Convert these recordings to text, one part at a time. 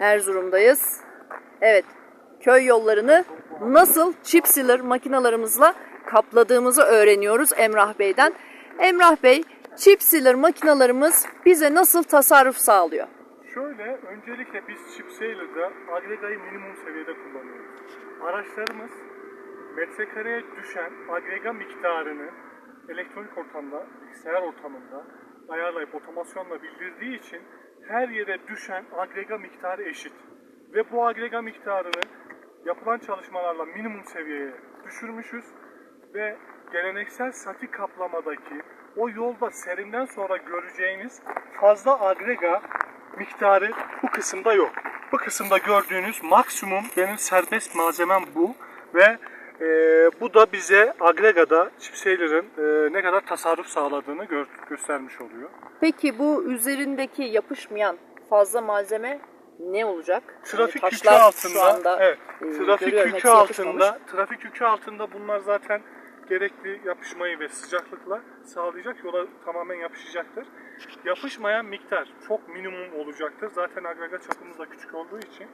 Erzurum'dayız. Evet, köy yollarını nasıl chip sealer makinalarımızla kapladığımızı öğreniyoruz Emrah Bey'den. Emrah Bey, chip sealer makinalarımız bize nasıl tasarruf sağlıyor? Şöyle, öncelikle biz chip sailer'da agregayı minimum seviyede kullanıyoruz. Araçlarımız metrekareye düşen agrega miktarını elektronik ortamda, bilgisayar ortamında ayarlayıp otomasyonla bildirdiği için her yere düşen agrega miktarı eşit. Ve bu agrega miktarını yapılan çalışmalarla minimum seviyeye düşürmüşüz ve geleneksel satik kaplamadaki o yolda serimden sonra göreceğiniz fazla agrega miktarı bu kısımda yok. Bu kısımda gördüğünüz maksimum benim serbest malzemem bu ve e, bu da bize agregada chipsailer'ın e, ne kadar tasarruf sağladığını gör- göstermiş oluyor. Peki bu üzerindeki yapışmayan fazla malzeme ne olacak? Trafik Yani yükü altında, anda evet, e, trafik yükü yapışmamış. altında, trafik yükü altında bunlar zaten gerekli yapışmayı ve sıcaklıkla sağlayacak, yola tamamen yapışacaktır. Yapışmayan miktar çok minimum olacaktır. Zaten agrega çapımız da küçük olduğu için.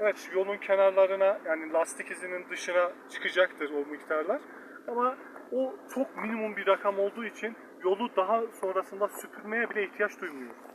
Evet, yolun kenarlarına yani lastik izinin dışına çıkacaktır o miktarlar. Ama o çok minimum bir rakam olduğu için yolu daha sonrasında süpürmeye bile ihtiyaç duymuyoruz.